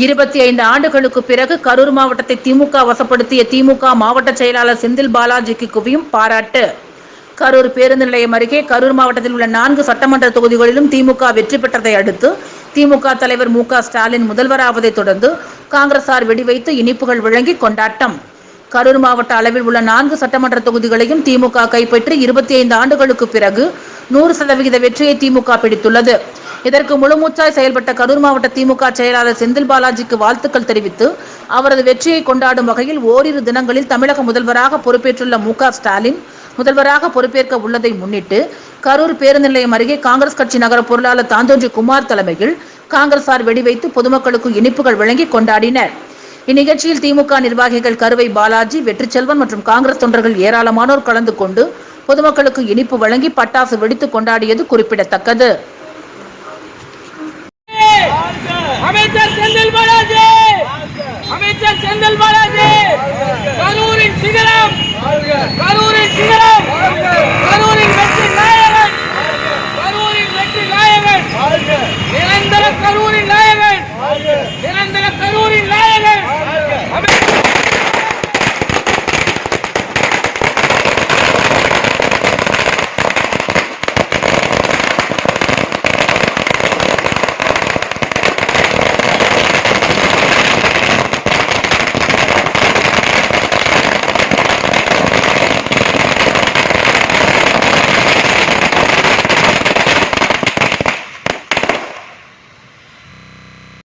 இருபத்தி ஐந்து ஆண்டுகளுக்கு பிறகு கரூர் மாவட்டத்தை திமுக வசப்படுத்திய திமுக மாவட்ட செயலாளர் செந்தில் பாலாஜிக்கு குவியும் பாராட்டு. கரூர் பேருந்து நிலையம் அருகே கரூர் மாவட்டத்தில் உள்ள நான்கு சட்டமன்ற தொகுதிகளிலும் திமுக வெற்றி பெற்றதை அடுத்து திமுக தலைவர் மு க ஸ்டாலின் முதல்வராவதை தொடர்ந்து காங்கிரசார் வெடிவைத்து இனிப்புகள் வழங்கி கொண்டாட்டம். கரூர் மாவட்ட அளவில் உள்ள நான்கு சட்டமன்ற தொகுதிகளையும் திமுக கைப்பற்றி இருபத்தி ஐந்து ஆண்டுகளுக்கு பிறகு நூறு சதவிகித வெற்றியை திமுக பிடித்துள்ளது. இதற்கு முழுமூச்சாய் செயல்பட்ட கரூர் மாவட்ட திமுக செயலாளர் செந்தில் பாலாஜிக்கு வாழ்த்துக்கள் தெரிவித்து அவரது வெற்றியை கொண்டாடும் வகையில் ஓரிரு தினங்களில் தமிழக முதல்வராக பொறுப்பேற்றுள்ள மு ஸ்டாலின் முதல்வராக பொறுப்பேற்க உள்ளதை முன்னிட்டு கரூர் பேருந்து நிலையம் அருகே காங்கிரஸ் கட்சி நகர பொருளாளர் தாந்தோன்றி குமார் தலைமையில் காங்கிரசார் வெடிவைத்து பொதுமக்களுக்கு இனிப்புகள் வழங்கி கொண்டாடினர். இந்நிகழ்ச்சியில் திமுக நிர்வாகிகள் கருவை பாலாஜி வெற்றிச்செல்வன் மற்றும் காங்கிரஸ் தொண்டர்கள் ஏராளமானோர் கலந்து கொண்டு பொதுமக்களுக்கு இனிப்பு வழங்கி பட்டாசு வெடித்து கொண்டாடியது குறிப்பிடத்தக்கது. அமைச்சர் செந்தில் பாலாஜி! அமைச்சர் செந்தில் பாலாஜி! கரூரின் சிகரம்! கரூரின் சிகரம்! கரூரின் வெற்றி நாயகன்! கரூரின் வெற்றி நாயகன்! நிரந்தர கரூரின் நாயகன்! நிரந்தர கரூரின் நாயகன்!